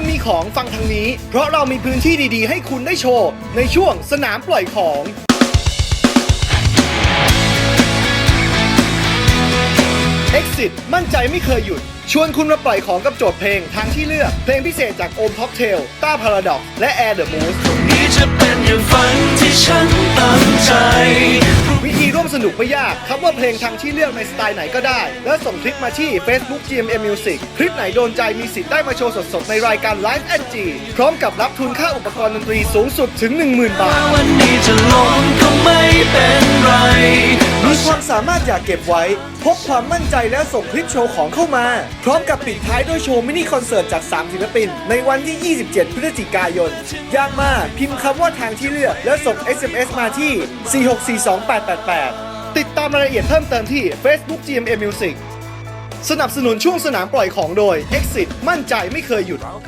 คนมีของฟังทางนี้ เพราะเรามีพื้นที่ดีๆ ให้คุณได้โชว์ ในช่วงสนามปล่อยของ Exit มั่นใจไม่เคยหยุด ชวนคุณมาปล่อยของกับโจทย์เพลงทางที่เลือก เพลงพิเศษจากโอมท็อกเทลต้าพาราดอกและแอร์เดอะมูสนี้จะเป็นอย่างฝัน สนุกไม่ยากคำว่าเพลงทางที่เลือกในสไตล์ไหนก็ได้ แล้วส่งคลิปมาที่ Facebook GMM Music คลิปไหนโดนใจมีสิทธิ์ได้มาโชว์สดๆในรายการ Live at G พร้อมกับรับทุนค่าอุปกรณ์ดนตรีสูงสุดถึง 10,000 บาท สามารถอยากเก็บไว้พกความมั่นใจแล้วส่งคลิปโชว์ของเข้ามา พร้อมกับปิดท้ายด้วยโชว์มินิคอนเสิร์ตจาก 3 ศิลปิน ในวันที่ 27 พฤศจิกายน ยากมาพิมพ์คำว่าทางที่เลือก แล้วส่ง SMS มาที่ 4642888 ติดตามรายละเอียดเพิ่มเติมที่ Facebook GMM Music สนับสนุนช่วงสนามปล่อยของโดย Exit มั่นใจไม่เคยหยุด